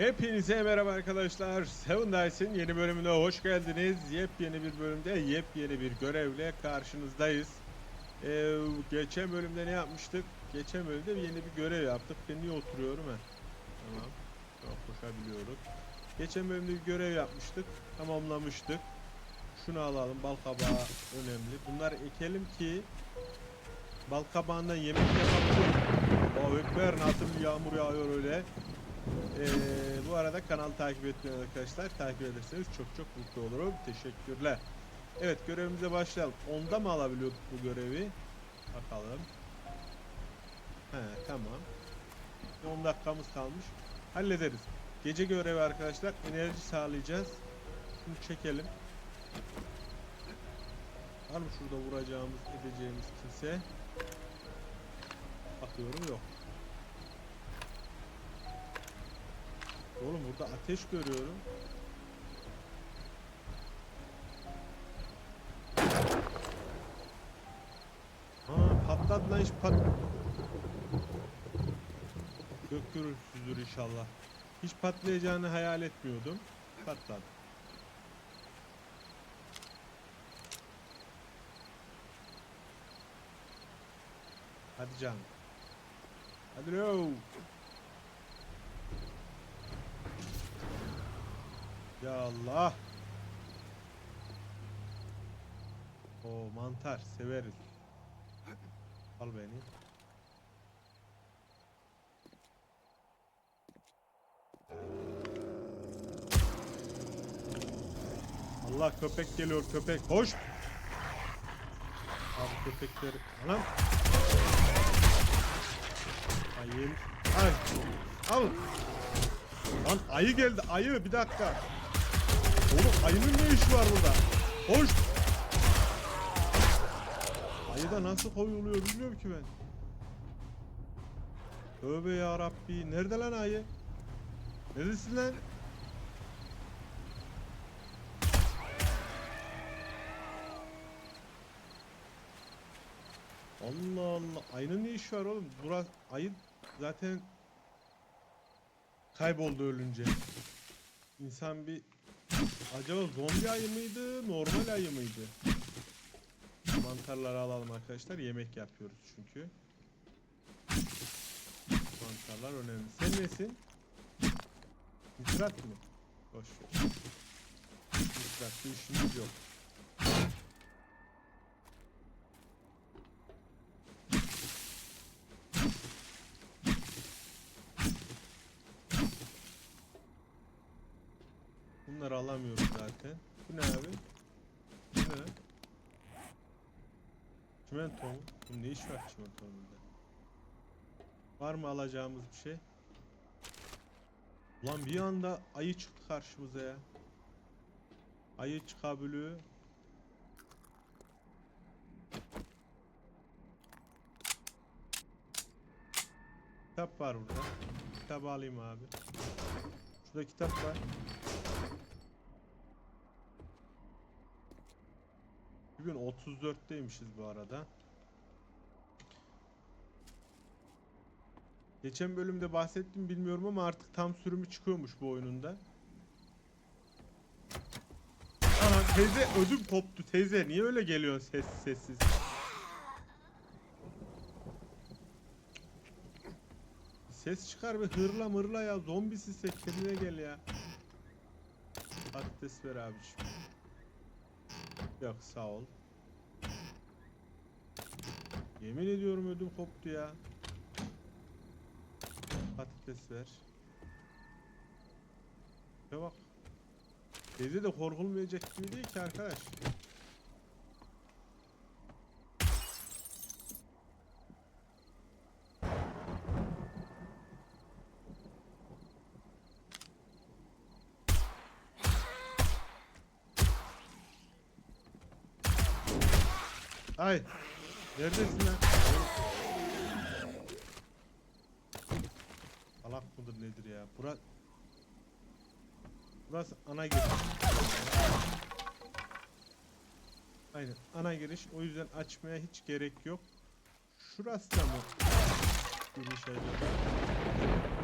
Hepinize merhaba arkadaşlar. Seven Dice'in yeni bölümüne hoş geldiniz. Yepyeni bir bölümde yepyeni bir görevle karşınızdayız. Ee, geçen bölümde ne yapmıştık? Geçen bölümde yeni bir görev yaptık. Ben niye oturuyorum ha? Tamam. Tamam koşabiliyoruz. Geçen bölümde bir görev yapmıştık. Tamamlamıştık. Şunu alalım. Bal kabağı önemli. Bunları ekelim ki bal kabağından yemek yapabiliriz. O ekber nasıl bir yağmur yağıyor öyle. Ee, bu arada kanalı takip etmeyi arkadaşlar takip ederseniz çok çok mutlu olurum. Teşekkürler. Evet görevimize başlayalım. Onda mı alabiliyorduk bu görevi? Bakalım. He tamam. 10 dakikamız kalmış. Hallederiz. Gece görevi arkadaşlar. Enerji sağlayacağız. Şunu çekelim. Var mı şurada vuracağımız, edeceğimiz kimse? Bakıyorum yok. Oğlum burada ateş görüyorum. Ha patladı lan hiç pat... Gök gürültüsüdür inşallah. Hiç patlayacağını hayal etmiyordum. Patladı. Hadi canım. Hadi lo. Ya Allah. O mantar severiz. Al beni. Allah köpek geliyor köpek. Hoş. Abi köpekleri. Lan. Ayı. Ay. Al. Lan ayı geldi ayı bir dakika. Oğlum ayının ne işi var burada? Hoş. Ayı da nasıl koyuluyor bilmiyorum ki ben. Tövbe ya Rabbi. Nerede lan ayı? Neredesin lan? Allah Allah. Ayının ne işi var oğlum? Burası ayı zaten kayboldu ölünce. İnsan bir acaba zombi ayı mıydı, normal ayı mıydı? Mantarları alalım arkadaşlar. Yemek yapıyoruz çünkü. Mantarlar önemli. Sen nesin? Nitrat mı? Boş ver. Nitratlı işimiz yok. Bunları alamıyoruz zaten. Bu ne abi? Bu ne? Çimento mu? Ne iş var çimentonun? Var mı alacağımız bir şey? Ulan bir anda ayı çıktı karşımıza ya. Ayı çıkabiliyor. Kitap var burada. Kitabı alayım abi. Şurada kitap var. Bugün 34'teymişiz bu arada. Geçen bölümde bahsettim bilmiyorum ama artık tam sürümü çıkıyormuş bu oyununda. Ana teyze ödüm koptu teyze niye öyle geliyorsun ses sessiz? Ses çıkar ve hırla mırla ya zombisi sen kendine gel ya. Patates ver abiciğim. Yok sağ ol. Yemin ediyorum ödüm koptu ya. Patates ver. Ya bak. Teyze de korkulmayacak gibi değil ki arkadaş. Ay. Neredesin lan? Salak mıdır nedir ya? Bura... Burası ana giriş. Aynen ana giriş. O yüzden açmaya hiç gerek yok. Şurası da mı? Giriş acaba?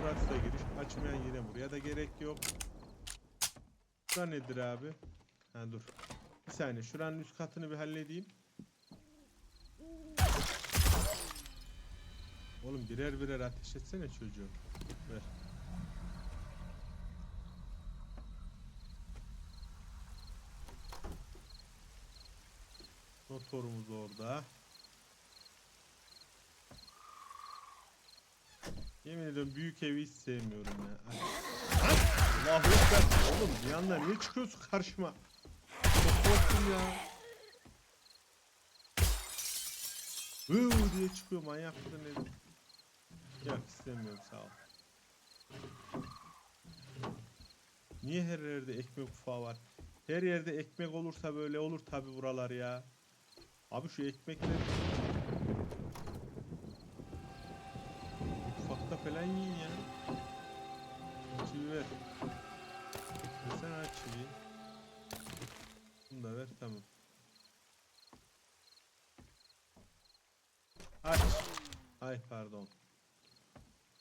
Burası da giriş. Açmayan yine buraya da gerek yok. Şura nedir abi? Ha dur. Bir saniye şuranın üst katını bir halledeyim. Oğlum birer birer ateş etsene çocuğu. Ver. Motorumuz orada. Yemin ediyorum büyük evi hiç sevmiyorum ya. Allahu Ekber. Oğlum bir anda niye çıkıyorsun karşıma? Çok korktum ya. Hıı diye çıkıyor manyak mıdır nedir? Yok istemiyorum sağ ol. Niye her yerde ekmek ufağı var? Her yerde ekmek olursa böyle olur tabi buralar ya. Abi şu ekmekleri mutfakta falan yiyin ya. Çivi ver. Sen aç çiviyi. Bunu da ver tamam. Aç. Ay pardon.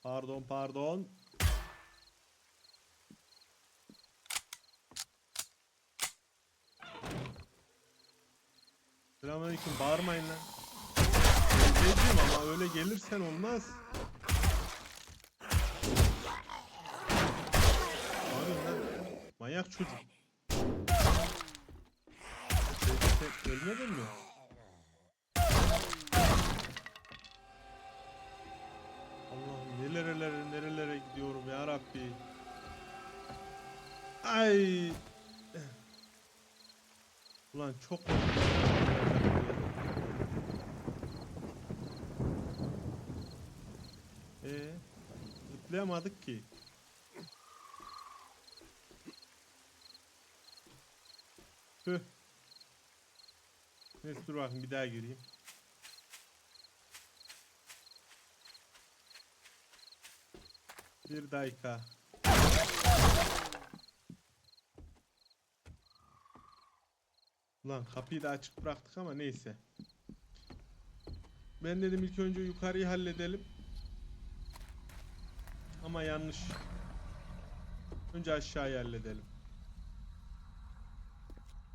Pardon pardon. Selamünaleyküm bağırmayın lan. Teyzeciğim ama öyle gelirsen olmaz. Bağırın lan. Manyak çocuk. Teyze sen ölmedin mi? Rabbi. Ay. Ulan çok Ee, zıplayamadık ki. Tüh. Neyse dur bakayım bir daha gireyim. Bir dakika. Ulan kapıyı da açık bıraktık ama neyse. Ben dedim ilk önce yukarıyı halledelim. Ama yanlış. Önce aşağıyı halledelim.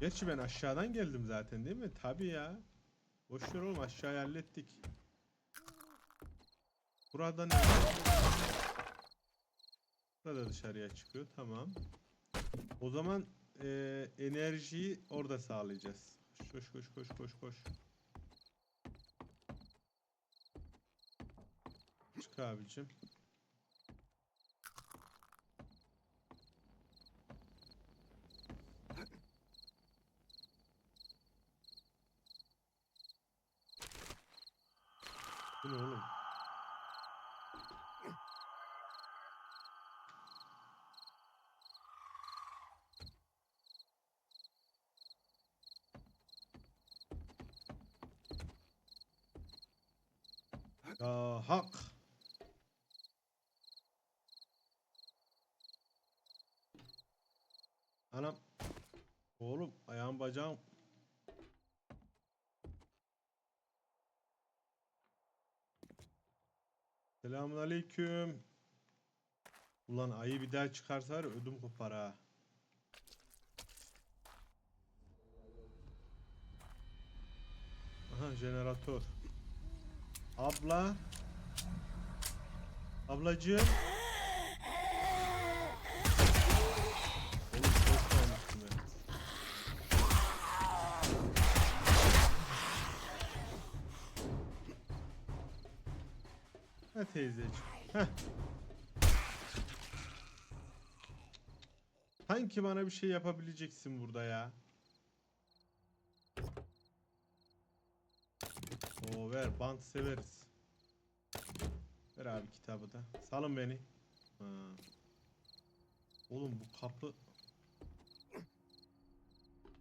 Gerçi ben aşağıdan geldim zaten değil mi? Tabii ya. Boş ver oğlum aşağıyı hallettik. Burada ne? Burada dışarıya çıkıyor. Tamam. O zaman eee, enerjiyi orada sağlayacağız. Koş koş koş koş koş. Çık abicim. Bu ne oğlum? Ya hak. Anam. Oğlum ayağım bacağım. Selamun aleyküm. Ulan ayı bir daha ya, ödüm kopar ha. Aha jeneratör. Abla. Ablacığım. Ha teyzeciğim. Heh. Sanki bana bir şey yapabileceksin burada ya. Oo ver bant severiz. Ver abi kitabı da. Salın beni. Ha. Oğlum bu kapı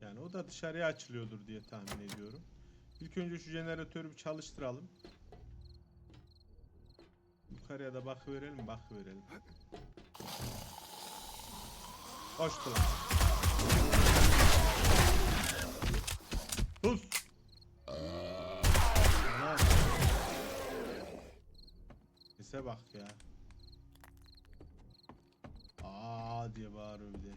yani o da dışarıya açılıyordur diye tahmin ediyorum. İlk önce şu jeneratörü bir çalıştıralım. Yukarıya da bakıverelim, bakıverelim. Hoştu lan. Sus. Lan. Sese bak ya. Aa diye bağırıyor bir de.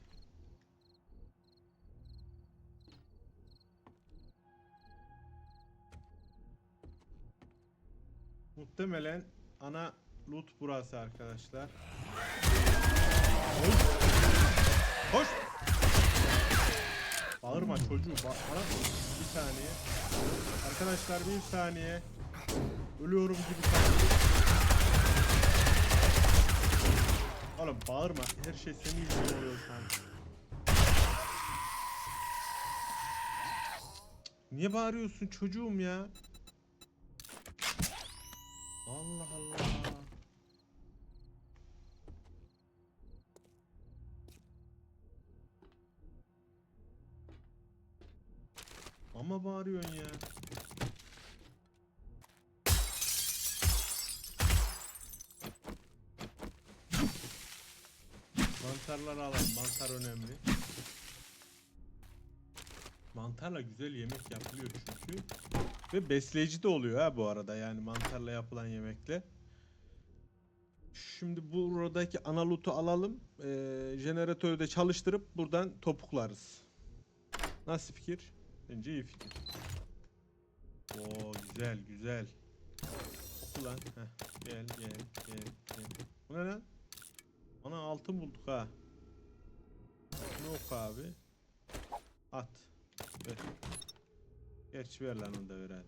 Muhtemelen ana loot burası arkadaşlar. Koş. Koş. Bağırma çocuğu. Ba bana bir saniye. Arkadaşlar bir saniye. Ölüyorum gibi sanki. Oğlum bağırma. Her şey senin yüzünden oluyor. Niye bağırıyorsun çocuğum ya? Allah Allah. Ama bağırıyorsun ya. Mantarları alalım. Mantar önemli. Mantarla güzel yemek yapılıyor çünkü. Ve besleyici de oluyor ha bu arada yani mantarla yapılan yemekle. Şimdi buradaki ana loot'u alalım. Ee, jeneratörü de çalıştırıp buradan topuklarız. Nasıl fikir? Bence iyi fikir. Oo güzel güzel. Oku lan. Heh, gel gel gel gel. Bu ne lan? Ana altın bulduk ha. Ne oku abi? At. Ver. Gerçi ver lan onu da ver hadi.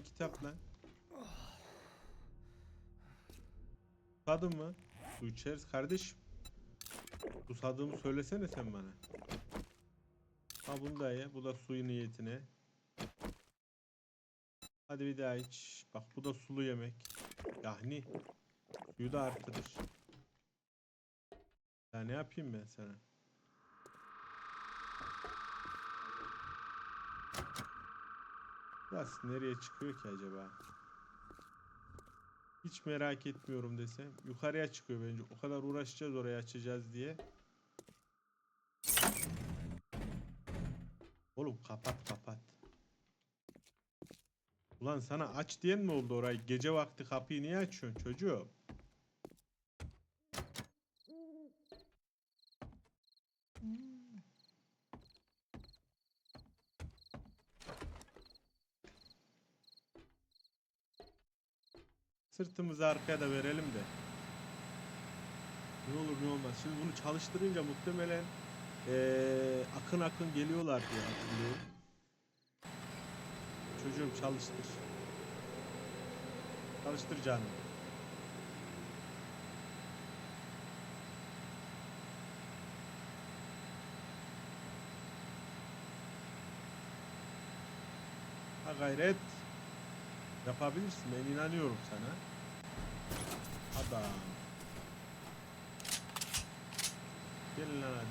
Tane kitap lan. Susadın mı? Su içeriz kardeşim. Susadığımı söylesene sen bana. Ha bunu da ye. Bu da suyu niyetine. Hadi bir daha iç. Bak bu da sulu yemek. Yani suyu da artırır. Ya ne yapayım ben sana? Burası nereye çıkıyor ki acaba? Hiç merak etmiyorum desem. Yukarıya çıkıyor bence. O kadar uğraşacağız oraya açacağız diye. Oğlum kapat kapat. Ulan sana aç diyen mi oldu orayı? Gece vakti kapıyı niye açıyorsun çocuğum? Sırtımızı arkaya da verelim de. Ne olur ne olmaz. Şimdi bunu çalıştırınca muhtemelen eee, akın akın geliyorlar diye hatırlıyorum. Çocuğum çalıştır. Çalıştır canım. Ha gayret. Yapabilirsin. Ben inanıyorum sana. Adam. Gelin lan hadi.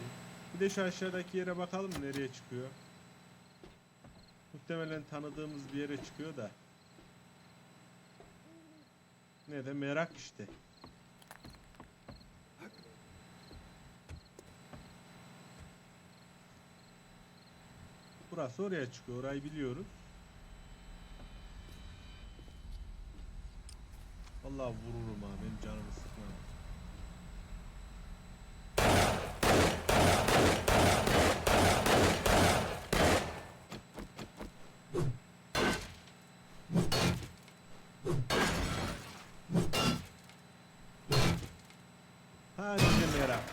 Bir de şu aşağıdaki yere bakalım nereye çıkıyor. Muhtemelen tanıdığımız bir yere çıkıyor da. Ne de merak işte. Burası oraya çıkıyor. Orayı biliyoruz. Vallahi vururum ha benim canımı sıkma. Hadi merak.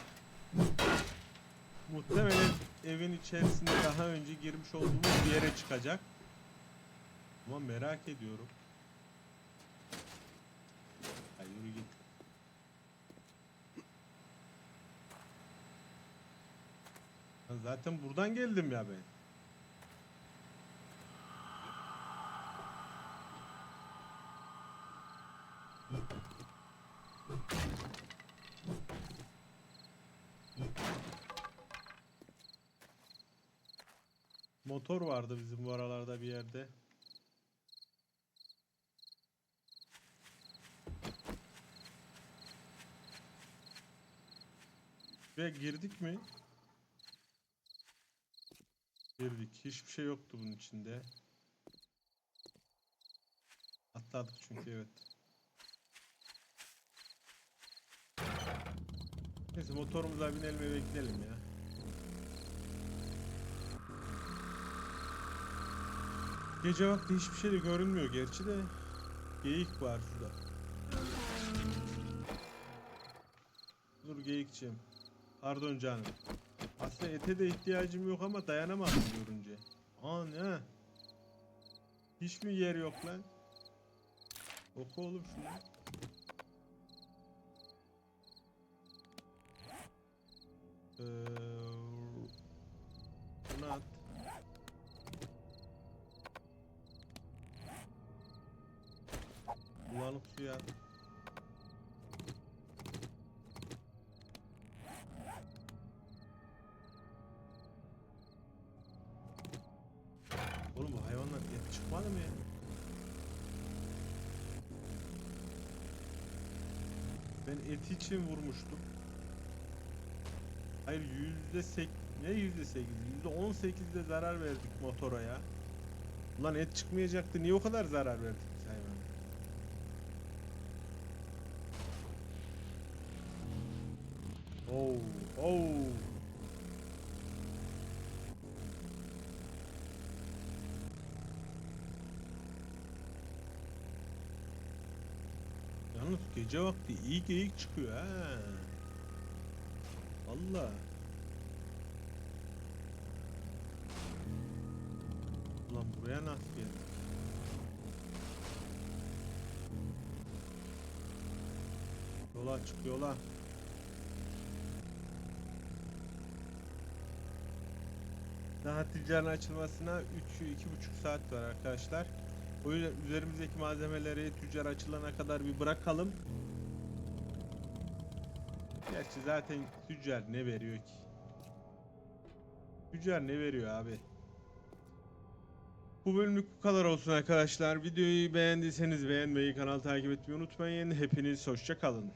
Muhtemelen evin içerisinde daha önce girmiş olduğumuz bir yere çıkacak. Ama merak ediyorum. Ya yürü git. Ya Zaten buradan geldim ya ben. Motor vardı bizim bu aralarda bir yerde. Ve girdik mi? Girdik. Hiçbir şey yoktu bunun içinde. Atladık çünkü evet. Neyse motorumuza binelim eve gidelim ya. Gece vakti hiçbir şey de görünmüyor gerçi de. Geyik var şurada. Dur geyikçim. Pardon canım. Aslında ete de ihtiyacım yok ama dayanamadım görünce. Aa ne? Hiç mi yer yok lan? Oku oğlum şunu. Ee, bunu at. Bulanık suya at. Ben et için vurmuştum. Hayır yüzde sek ne yüzde sekiz yüzde on sekizde zarar verdik motora ya. Ulan et çıkmayacaktı niye o kadar zarar verdik biz hayvana? Oh, oh. Yalnız gece vakti iyi geyik çıkıyor ha. Valla. Ulan buraya nasıl geldi? Yola çık yola. Daha ticaretin açılmasına 3-2,5 saat var arkadaşlar. O yüzden üzerimizdeki malzemeleri tüccar açılana kadar bir bırakalım. Gerçi zaten tüccar ne veriyor ki? Tüccar ne veriyor abi? Bu bölümlük bu kadar olsun arkadaşlar. Videoyu beğendiyseniz beğenmeyi, kanal takip etmeyi unutmayın. Hepiniz hoşça kalın.